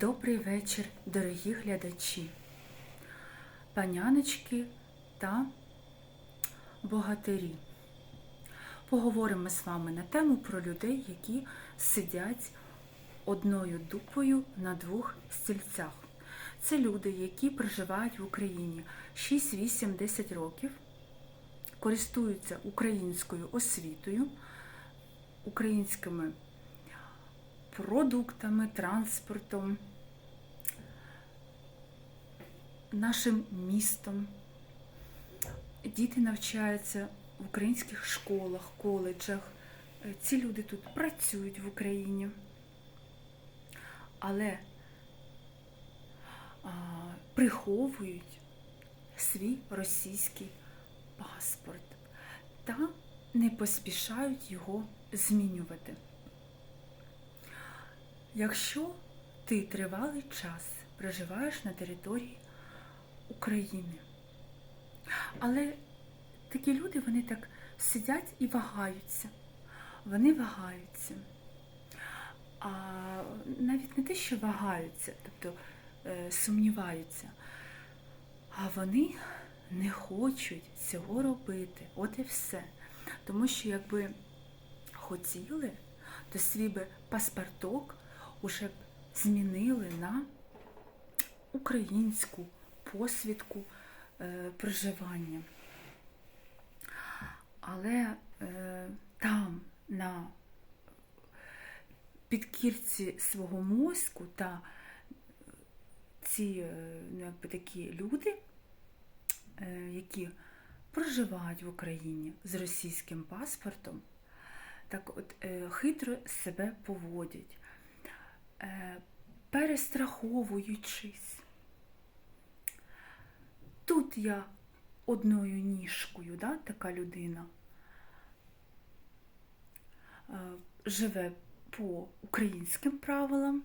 Добрий вечір, дорогі глядачі, паняночки та богатирі. Поговоримо з вами на тему про людей, які сидять одною дупою на двох стільцях. Це люди, які проживають в Україні 6, 8, 10 років, користуються українською освітою, українськими продуктами, транспортом, нашим містом. Діти навчаються в українських школах, коледжах. Ці люди тут працюють в Україні. Але а, приховують свій російський паспорт та не поспішають його змінювати. Якщо ти тривалий час проживаєш на території України, але такі люди, вони так сидять і вагаються, вони вагаються. А навіть не те, що вагаються, тобто е, сумніваються, а вони не хочуть цього робити. От і все. Тому що якби хотіли, то свій би паспорток уже б змінили на українську посвідку е, проживання. Але е, там, на підкірці свого мозку та ці е, ну, якби такі люди, е, які проживають в Україні з російським паспортом, так от е, хитро себе поводять, перестраховуючись. Тут я одною ніжкою, да, така людина е, живе по українським правилам,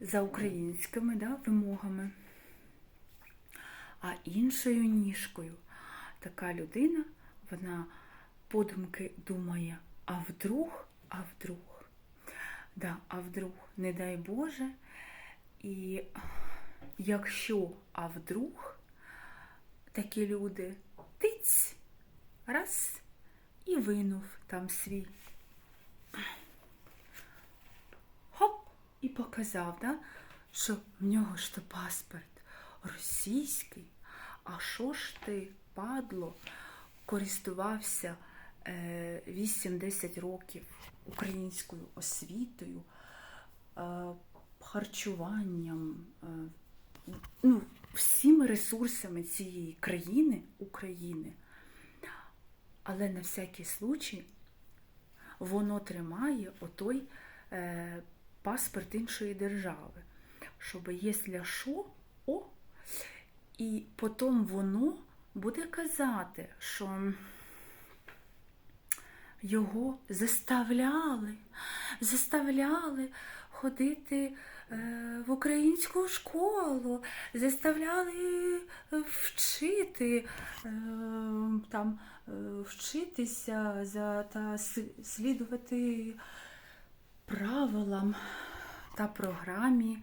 за українськими да, вимогами, а іншою ніжкою така людина, вона подумки думає, а вдруг, а вдруг, да, а вдруг, не дай Боже, і якщо а вдруг такі люди тиць, раз і винув там свій. Хоп, і показав, да, що в нього ж то паспорт російський, а що ж ти, падло, користувався 8-10 років українською освітою, е, харчуванням, е, ну, всіми ресурсами цієї країни, України. Але на всякий случай воно тримає отой е, паспорт іншої держави. Щоб, якщо що, о, і потім воно буде казати, що його заставляли, заставляли ходити е, в українську школу, заставляли вчити е, там, е, вчитися за, та слідувати правилам та програмі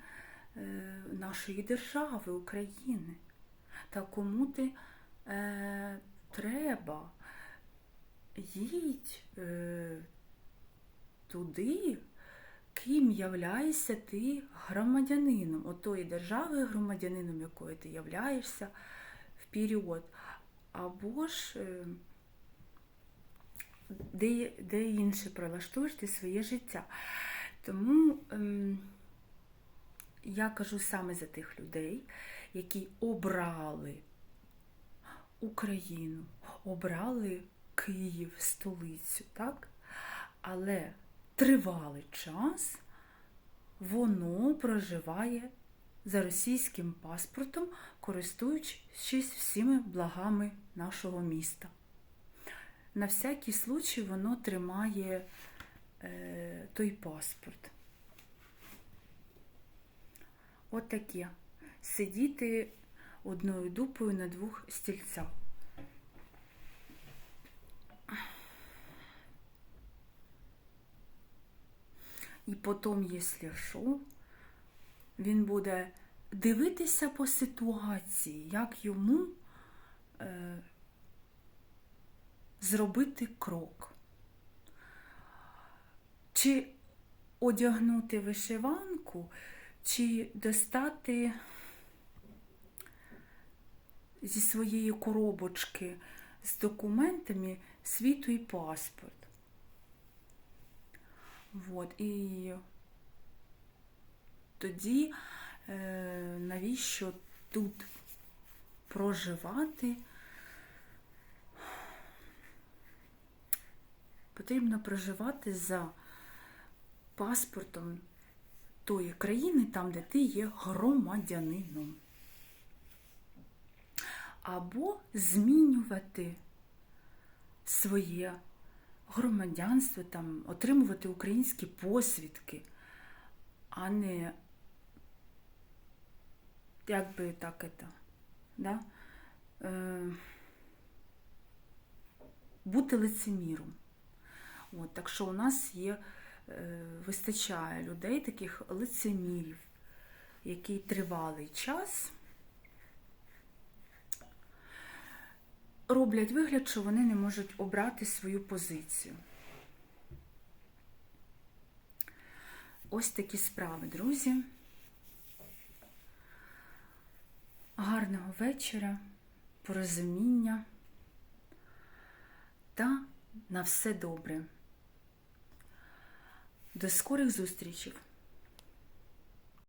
нашої держави України. Та кому ти е, треба їдь е, туди, ким являєшся ти громадянином, отої держави, громадянином якої ти являєшся вперед. Або ж е, де, де інше прилаштуєш ти своє життя. Тому е, я кажу саме за тих людей, які обрали Україну, обрали Київ, столицю, так? Але тривалий час воно проживає за російським паспортом, користуючись всіми благами нашого міста. На всякий случай воно тримає е, той паспорт. От таке. Сидіти одною дупою на двох стільцях. І потім, якщо що, він буде дивитися по ситуації, як йому е, зробити крок. Чи одягнути вишиванку, чи достати зі своєї коробочки з документами свій той паспорт. Вот. І тоді е, навіщо тут проживати? Потрібно проживати за паспортом тої країни, там, де ти є громадянином. Або змінювати своє громадянство, там, отримувати українські посвідки, а не як би так это, да? е, бути лицеміром. От, так що у нас є, е, вистачає людей, таких лицемірів, який тривалий час роблять вигляд, що вони не можуть обрати свою позицію. Ось такі справи, друзі. Гарного вечора, порозуміння та на все добре. До скорих зустрічей!